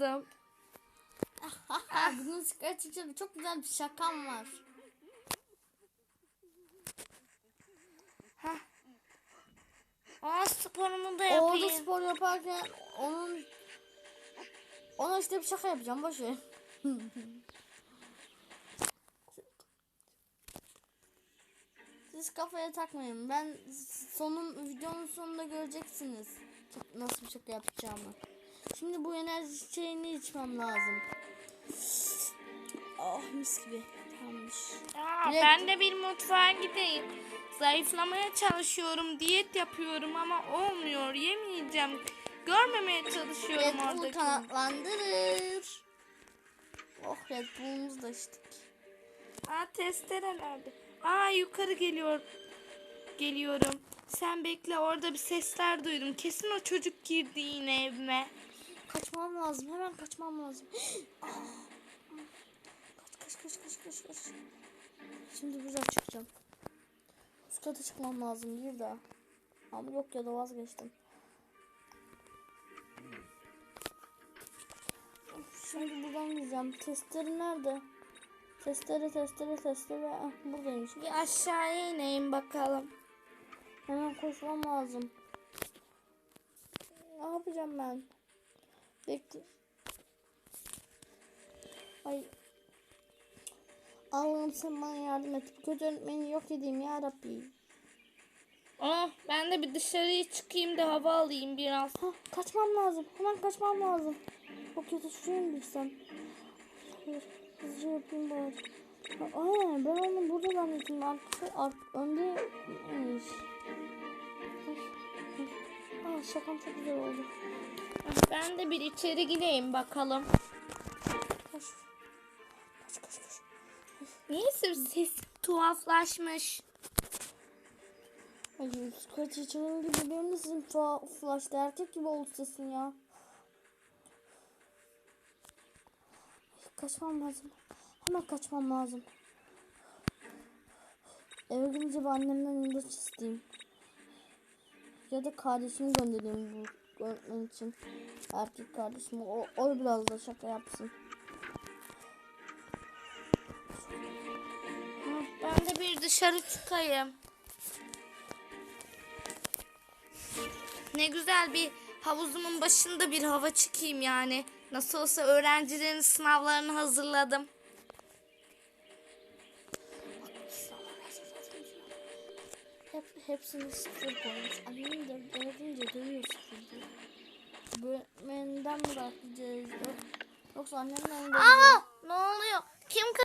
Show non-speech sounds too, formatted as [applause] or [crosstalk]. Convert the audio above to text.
lazım. Bugün sigara. Çok güzel bir şakam var. Aa sporumu da Orada yapayım. spor yaparken onun ona işte bir şaka yapacağım. Boş ver. Siz kafaya takmayın. Ben sonun videonun sonunda göreceksiniz. Nasıl bir şaka yapacağımı. Şimdi bu enerji şeyini içmem lazım. Oh mis gibi. Tamamdır. Aa, Direkt- ben de bir mutfağa gideyim. Zayıflamaya çalışıyorum, diyet yapıyorum ama olmuyor. Yemeyeceğim. Görmemeye çalışıyorum Red Bull oradaki. kanatlandırır. Oh Red Bull'umuzu da içtik. Aa testere nerede? Aa yukarı geliyor. Geliyorum. Sen bekle orada bir sesler duydum. Kesin o çocuk girdi yine evime. Kaçmam lazım. Hemen kaçmam lazım. [gasps] Kaç kaç kaç kaç kaç kaç. Şimdi buradan çıkacağım. Üst kata çıkmam lazım bir daha. Ama yok ya da vazgeçtim. Şimdi buradan gideceğim. Testleri nerede? Testere testere testere. Ah, buradaymış. Bir aşağıya ineyim bakalım. Hemen koşmam lazım. Ne yapacağım ben? Bekle. Ay. Allah'ım sen bana yardım et. Kötü öğretmeni yok edeyim ya Rabbi. Oh ben de bir dışarıya çıkayım da hava alayım biraz. Ha, kaçmam lazım. Hemen kaçmam lazım. O kötü şuraya mı gitsem? Hayır. Hızlıca yapayım bari. Aa, ben onu burada zannettim. Arkası, ar öndeymiş. Aa, şakam çok güzel oldu. Ben de bir içeri gireyim bakalım. Koş. Kaç kaç kaç. Niyeyse ses tuhaflaşmış. Ay kaç içerim gibi benim de sizin erkek gibi oldu sesin ya. Kaçmam lazım. Hemen kaçmam lazım. Eve gidince annemden ilaç isteyeyim. Ya da kardeşimi göndereyim bu öğretmen için. Erkek kardeşim. O, o biraz da şaka yapsın. Ben de bir dışarı çıkayım. Ne güzel bir havuzumun başında bir hava çıkayım yani. Nasıl olsa öğrencilerin sınavlarını hazırladım. hep hepsini sıfır koymuş. Annem de doğduğunca dönüyor sıfırda. Böğretmeninden mi bırakacağız? Yoksa annemden mi? Aa! Ne oluyor? Kim